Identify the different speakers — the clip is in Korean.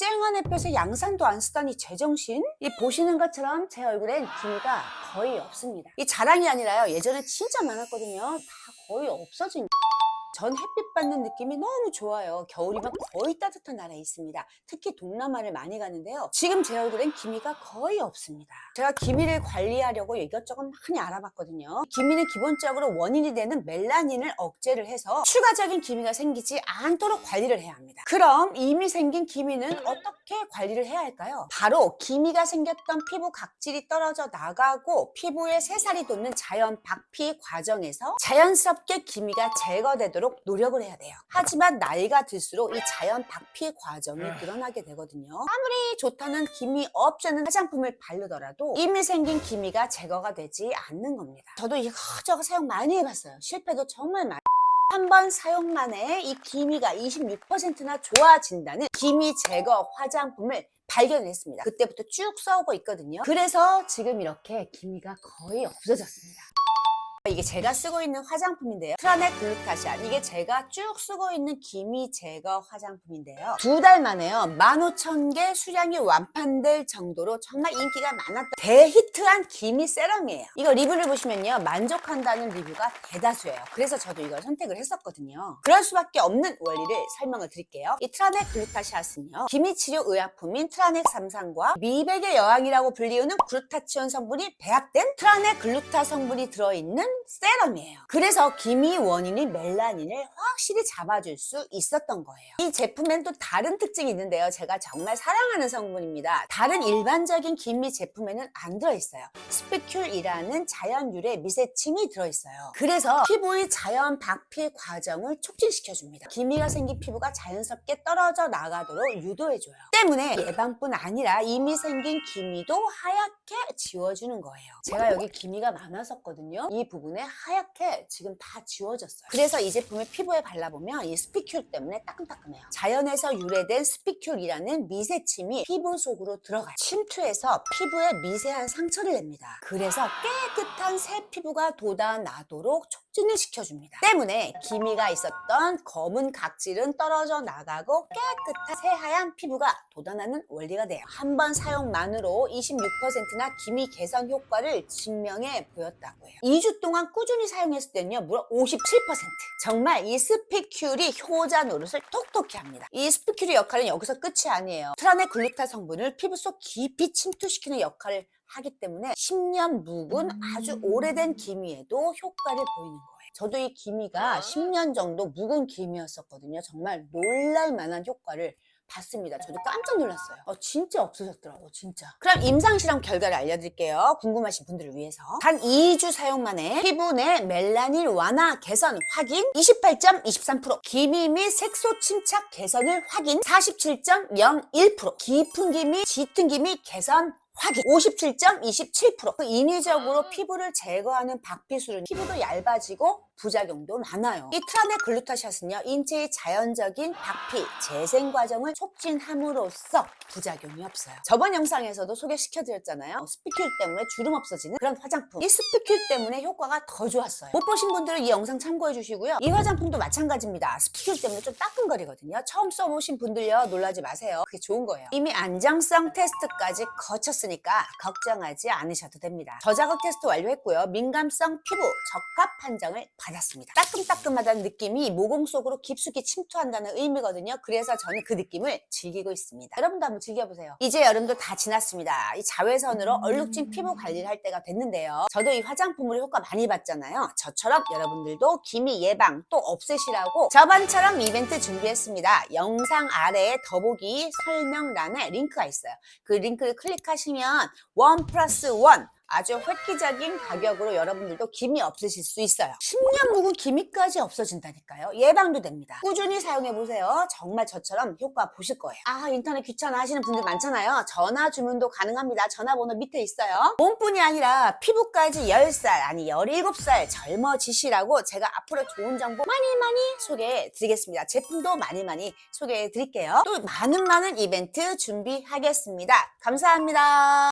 Speaker 1: 쨍한 햇볕에 양산도 안 쓰다니 제정신? 이 보시는 것처럼 제 얼굴엔 기미가 거의 없습니다. 이 자랑이 아니라요. 예전에 진짜 많았거든요. 다 거의 없어진 전 햇빛 받는 느낌이 너무 좋아요. 겨울이면 거의 따뜻한 나라에 있습니다. 특히 동남아를 많이 가는데요. 지금 제 얼굴엔 기미가 거의 없습니다. 제가 기미를 관리하려고 이것저것 많이 알아봤거든요. 기미는 기본적으로 원인이 되는 멜라닌을 억제를 해서 추가적인 기미가 생기지 않도록 관리를 해야 합니다. 그럼 이미 생긴 기미는 어떻게 관리를 해야 할까요? 바로 기미가 생겼던 피부 각질이 떨어져 나가고 피부에 새살이 돋는 자연 박피 과정에서 자연스럽게 기미가 제거되도록 노력을 해야 돼요. 하지만 나이가 들수록 이 자연 박피 과정이 늘어나게 되거든요. 아무리 좋다는 기미 없지않은 화장품을 바르더라도 이미 생긴 기미가 제거가 되지 않는 겁니다. 저도 이거저거 사용 많이 해봤어요. 실패도 정말 많이 한번 사용 만에 이 기미가 26%나 좋아진다는 기미 제거 화장품을 발견했습니다. 그때부터 쭉 써오고 있거든요. 그래서 지금 이렇게 기미가 거의 없어졌습니다. 이게 제가 쓰고 있는 화장품인데요. 트라넥 글루타시안. 이게 제가 쭉 쓰고 있는 기미 제거 화장품인데요. 두 달 만에요. 15,000개 수량이 완판될 정도로 정말 인기가 많았던 대히트한 기미 세럼이에요. 이거 리뷰를 보시면요. 만족한다는 리뷰가 대다수예요. 그래서 저도 이걸 선택을 했었거든요. 그럴 수밖에 없는 원리를 설명을 드릴게요. 이 트라넥 글루타시아스는요. 기미 치료 의약품인 트라넥 삼산과 미백의 여왕이라고 불리우는 글루타치온 성분이 배합된 트라넥 글루타 성분이 들어있는 세럼이에요. 그래서 기미 원인인 멜라닌을 확실히 잡아줄 수 있었던 거예요. 이 제품엔 또 다른 특징이 있는데요. 제가 정말 사랑하는 성분입니다. 다른 일반적인 기미 제품에는 안 들어있어요. 스피큘이라는 자연 유래 미세침이 들어있어요. 그래서 피부의 자연 박피 과정을 촉진시켜줍니다. 기미가 생긴 피부가 자연스럽게 떨어져 나가도록 유도해줘요. 때문에 예방뿐 아니라 이미 생긴 기미도 하얗게 지워주는 거예요. 제가 여기 기미가 많았었거든요. 이 부분 에 하얗게 지금 다 지워졌어요. 그래서 이 제품을 피부에 발라보면 이 스피큘 때문에 따끔따끔해요. 자연에서 유래된 스피큘이라는 미세침이 피부 속으로 들어가요. 침투해서 피부에 미세한 상처를 냅니다. 그래서 깨끗한 새 피부가 돋아나도록 촉 진을 시켜줍니다. 때문에 기미가 있었던 검은 각질은 떨어져 나가고 깨끗한 새하얀 피부가 돋아나는 원리가 돼요. 한 번 사용만으로 26%나 기미 개선 효과를 증명해 보였다고 해요. 2주 동안 꾸준히 사용했을 때는요, 무려 57%. 정말 이 스피큘이 효자 노릇을 톡톡히 합니다. 이 스피큘의 역할은 여기서 끝이 아니에요. 트라네 글루타 성분을 피부 속 깊이 침투시키는 역할을 하기 때문에 10년 묵은 아주 오래된 기미에도 효과를 보이는 거예요. 저도 이 기미가 10년 정도 묵은 기미였었거든요. 정말 놀랄 만한 효과를 봤습니다. 저도 깜짝 놀랐어요. 어, 진짜 없어졌더라고, 진짜. 그럼 임상실험 결과를 알려드릴게요. 궁금하신 분들을 위해서. 단 2주 사용 만에 피부 내 멜라닌 완화 개선 확인 28.23%, 기미 및 색소 침착 개선을 확인 47.01%, 깊은 기미, 짙은 기미 개선 확인. 57.27%그 인위적으로 피부를 제거하는 박피술은 피부도 얇아지고 부작용도 많아요. 이 트라네 글루타샷은요 인체의 자연적인 박피 재생 과정을 촉진함으로써 부작용이 없어요. 저번 영상에서도 소개시켜드렸잖아요. 스피큘 때문에 주름 없어지는 그런 화장품. 이 스피큘 때문에 효과가 더 좋았어요. 못 보신 분들은 이 영상 참고해 주시고요. 이 화장품도 마찬가지입니다. 스피큘 때문에 좀 따끔거리거든요. 처음 써보신 분들요 놀라지 마세요. 그게 좋은 거예요. 이미 안정성 테스트까지 거쳤으니까 걱정하지 않으셔도 됩니다. 저자극 테스트 완료했고요. 민감성 피부 적합 판정을 받 았습니다. 따끔따끔하다는 느낌이 모공 속으로 깊숙이 침투한다는 의미거든요. 그래서 저는 그 느낌을 즐기고 있습니다. 여러분도 한번 즐겨보세요. 이제 여름도 다 지났습니다. 이 자외선으로 얼룩진 피부 관리를 할 때가 됐는데요. 저도 이 화장품으로 효과 많이 봤잖아요. 저처럼 여러분들도 기미 예방 또 없애시라고 저번처럼 이벤트 준비했습니다. 영상 아래에 더보기 설명란에 링크가 있어요. 그 링크를 클릭하시면 원 플러스 원 아주 획기적인 가격으로 여러분들도 기미 없으실 수 있어요. 10년 묵은 기미까지 없어진다니까요. 예방도 됩니다. 꾸준히 사용해 보세요. 정말 저처럼 효과 보실 거예요. 아 인터넷 귀찮아 하시는 분들 많잖아요. 전화 주문도 가능합니다. 전화번호 밑에 있어요. 몸뿐이 아니라 피부까지 10살 아니 17살 젊어지시라고 제가 앞으로 좋은 정보 많이 많이 소개해 드리겠습니다. 제품도 많이 많이 소개해 드릴게요. 또 많은 많은 이벤트 준비하겠습니다. 감사합니다.